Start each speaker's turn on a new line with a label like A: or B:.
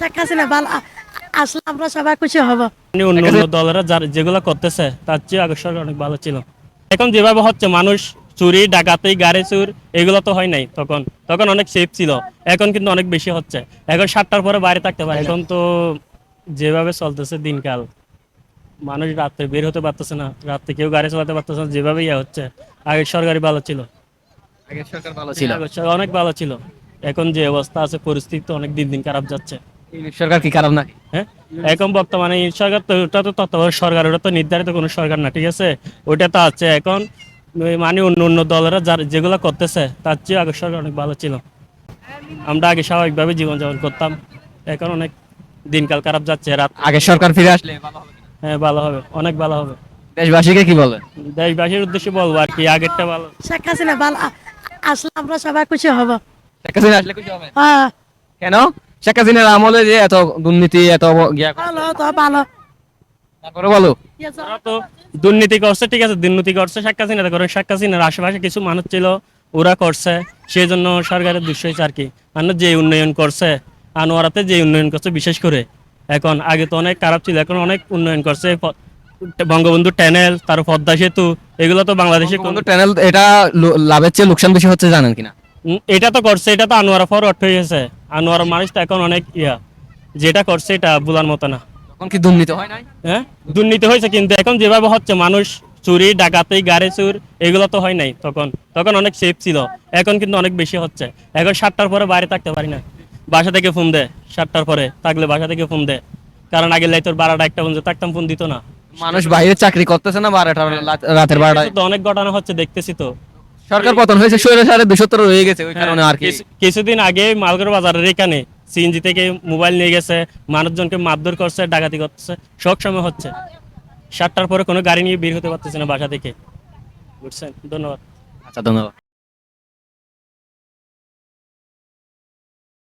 A: শেখ হাসিনা ভালো আসলে আমরা সবাই খুশি হব।
B: মানে অন্য দলেরা যার যেগুলো করতেছে তার চেয়ে আগের সরকার অনেক ভালো ছিল। এখন যেভাবে হচ্ছে মানুষ চুরি ডাকাতি গাড়ি চুর এগুলো তো হয় নাই তখন। তখন অনেক সেফ ছিল এখন কিন্তু অনেক বেশি হচ্ছে। এখন সাতটার পরে বাইরে থাকতে পারে এখন তো যেভাবে চলতেছে দিনকাল মানুষ রাত্রে বের হতে পারতেছে না রাত্রে কেউ গাড়ি চালাতে পারতেছে না যেভাবে ইয়ে হচ্ছে আগের সরকারি ভালো ছিল।
C: আগের সরকার ভালো ছিল।
B: অনেক ভালো ছিল। এখন যে অবস্থা আছে পরিস্থিতি তো অনেক দিন দিন খারাপ যাচ্ছে।
C: ইউনিট সরকার কি খারাপ নাকি?
B: হ্যাঁ? এখন বর্তমানে এই সরকার তো ওটা তো তত্ত্বাবধায়ক সরকার ওটা তো নির্ধারিত কোনো সরকার না ঠিক আছে? ওটা তো আছে এখন মানে অন্য অন্য দলেরা যার যেগুলো করতেছে তার চেয়ে আগের সরকার অনেক ভালো ছিল। আমরা আগে স্বাভাবিকভাবে জীবনযাপন করতাম এখন অনেক দিনকাল খারাপ যাচ্ছে রাত
C: আগের সরকার ফিরে আসলে হবে
B: হ্যাঁ ভালো হবে অনেক ভালো হবে।
C: দেশবাসীকে কি বলে?
B: দেশবাসীর উদ্দেশ্যে বলব আর কি আগেরটা ভালো।
A: শেখ হাসিনা ভালো আসলে আমরা সবাই খুশি হব।
C: শেখ হাসিনা আসলে খুশি হবে?
A: হ্যাঁ।
C: কেন? শেখ হাসিনার আমলে যে এত দুর্নীতি এত গিয়া
A: ভালো তো ভালো।
C: তারপরে বলো।
B: তো। দুর্নীতি করছে ঠিক আছে দুর্নীতি করছে শেখ হাসিনা। করে শেখ হাসিনার আশেপাশে কিছু মানুষ ছিল ওরা করছে। সেই জন্য সরকারের দৃশ্য হয়েছে আর কি? মানে যে উন্নয়ন করছে আনোয়ারাতে যে উন্নয়ন করছে বিশেষ করে। এখন আগে তো অনেক খারাপ ছিল এখন অনেক উন্নয়ন করছে। বঙ্গবন্ধু ট্যানেল তার পদ্মা সেতু এগুলো তো বাংলাদেশে
C: এটা লাভের চেয়ে লোকসান বেশি হচ্ছে জানেন কিনা?
B: এটা তো করছে এটা তো আনোয়ারা ফরওয়ার্ড হয়ে গেছে। আনোয়ারা মানুষ তো এখন অনেক ইয়া। যেটা করছে এটা বলার মতো না।
C: কি দুর্নীতি হয় নাই?
B: হ্যাঁ? দুর্নীতি হয়েছে কিন্তু এখন যেভাবে হচ্ছে মানুষ চুরি ডাকাতি গাড়ি চুর এগুলো তো হয় নাই তখন। তখন অনেক সেফ ছিল। এখন কিন্তু অনেক বেশি হচ্ছে। এখন সাতটার পরে বাইরে থাকতে পারি না। বাসা থেকে ফোন দেয় সাতটার পরে। থাকলে বাসা থেকে ফোন দেয় কারণ আগে লাইতোর বারোটা একটা পর্যন্ত থাকতাম ফোন দিত না।
C: মানুষ বাইরে চাকরি করতেছে না বারোটা রাতের বারোটায়।
B: তো অনেক ঘটনা হচ্ছে দেখতেছি তো।
C: সরকার পতন হয়েছে শৈল সাড়ে দুশোত্তর রয়ে গেছে ওই কারণে আর কি।
B: কিছুদিন আগে মালগড় বাজারের এখানে সিএনজি থেকে মোবাইল নিয়ে গেছে মানুষজনকে মারধর করছে ডাকাতি করছে সব সময় হচ্ছে। সাতটার পরে কোনো গাড়ি নিয়ে বের হতে পারতেছে না বাসা থেকে। বুঝছেন? ধন্যবাদ।
C: আচ্ছা ধন্যবাদ।